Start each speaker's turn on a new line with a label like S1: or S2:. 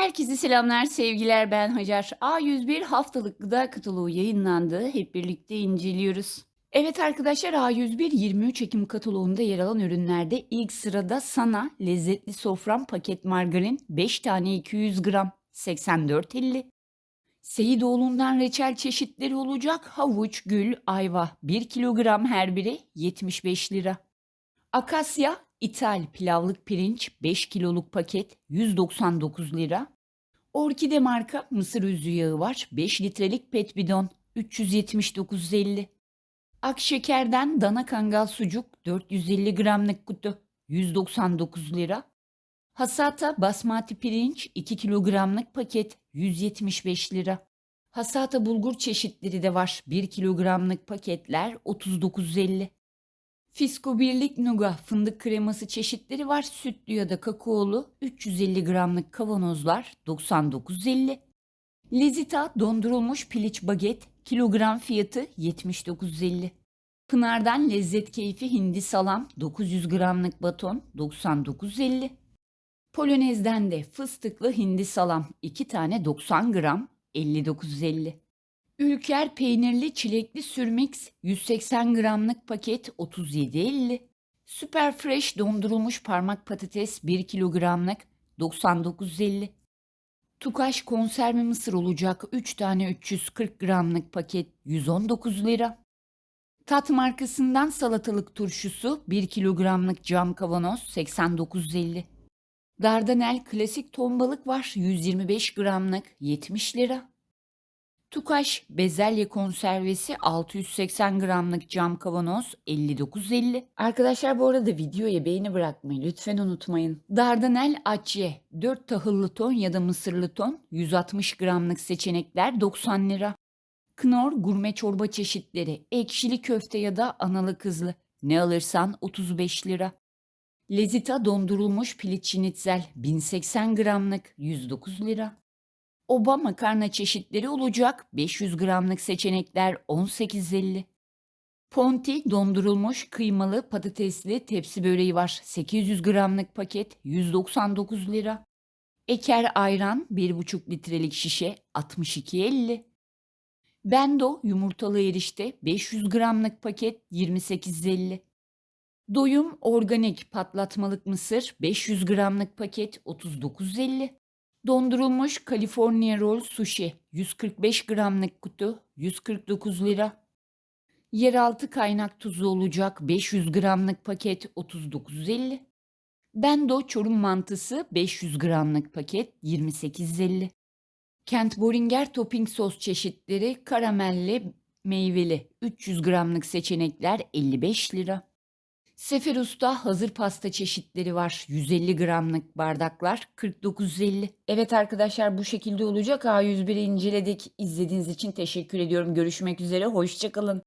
S1: Herkese selamlar, sevgiler. Ben Hacer. A101 haftalık gıda kataloğu yayınlandı. Hep birlikte inceliyoruz. Evet arkadaşlar A101 23 Ekim kataloğunda yer alan ürünlerde ilk sırada sana lezzetli sofram paket margarin 5 tane 200 gram 84.50. Seyidoğlu'ndan reçel çeşitleri olacak havuç, gül, ayva 1 kilogram her biri 75 lira. Akasya İthal pilavlık pirinç 5 kiloluk paket 199 lira. Orkide marka mısır üzü yağı var 5 litrelik pet bidon 379.50. Akşeker'den dana kangal sucuk 450 gramlık kutu 199 lira. Hasata basmati pirinç 2 kilogramlık paket 175 lira. Hasata bulgur çeşitleri de var 1 kilogramlık paketler 39.50. Fisko Birlik Nuga fındık kreması çeşitleri var. Sütlü ya da kakaolu 350 gramlık kavanozlar 99.50. Lezita dondurulmuş piliç baget kilogram fiyatı 79.50. Pınar'dan lezzet keyfi hindi salam 900 gramlık baton 99.50. Polonez'den de fıstıklı hindi salam 2 tane 90 gram 59.50. Ülker peynirli çilekli sürmix 180 gramlık paket 37.50. Süper Fresh dondurulmuş parmak patates 1 kilogramlık 99.50. Tukaş konserve mısır olacak 3 tane 340 gramlık paket 119 lira. Tat markasından salatalık turşusu 1 kilogramlık cam kavanoz 89.50. Dardanel klasik ton balık var 125 gramlık 70 lira. Tukaş bezelye konservesi 680 gramlık cam kavanoz 59.50. Arkadaşlar bu arada videoya beğeni bırakmayı lütfen unutmayın. Dardanel açye 4 tahıllı ton ya da mısırlı ton 160 gramlık seçenekler 90 lira. Knorr gurme çorba çeşitleri ekşili köfte ya da analı kızlı ne alırsan 35 lira. Lezita dondurulmuş piliç şinitzel 1080 gramlık 109 lira. Oba makarna çeşitleri olacak 500 gramlık seçenekler 18.50. Ponti dondurulmuş kıymalı patatesli tepsi böreği var 800 gramlık paket 199 lira. Eker ayran 1,5 litrelik şişe 62.50. Bendo yumurtalı erişte 500 gramlık paket 28.50. Doyum organik patlatmalık mısır 500 gramlık paket 39.50. Dondurulmuş California Roll Sushi 145 gramlık kutu 149 lira. Yeraltı kaynak tuzu olacak 500 gramlık paket 39.50. Bendo çorum mantısı 500 gramlık paket 28.50. Kent Boringer topping sos çeşitleri karamelli, meyveli 300 gramlık seçenekler 55 lira. Seferus'ta hazır pasta çeşitleri var. 150 gramlık bardaklar 49.50. Evet arkadaşlar bu şekilde olacak. A101'i inceledik. İzlediğiniz için teşekkür ediyorum. Görüşmek üzere. Hoşçakalın.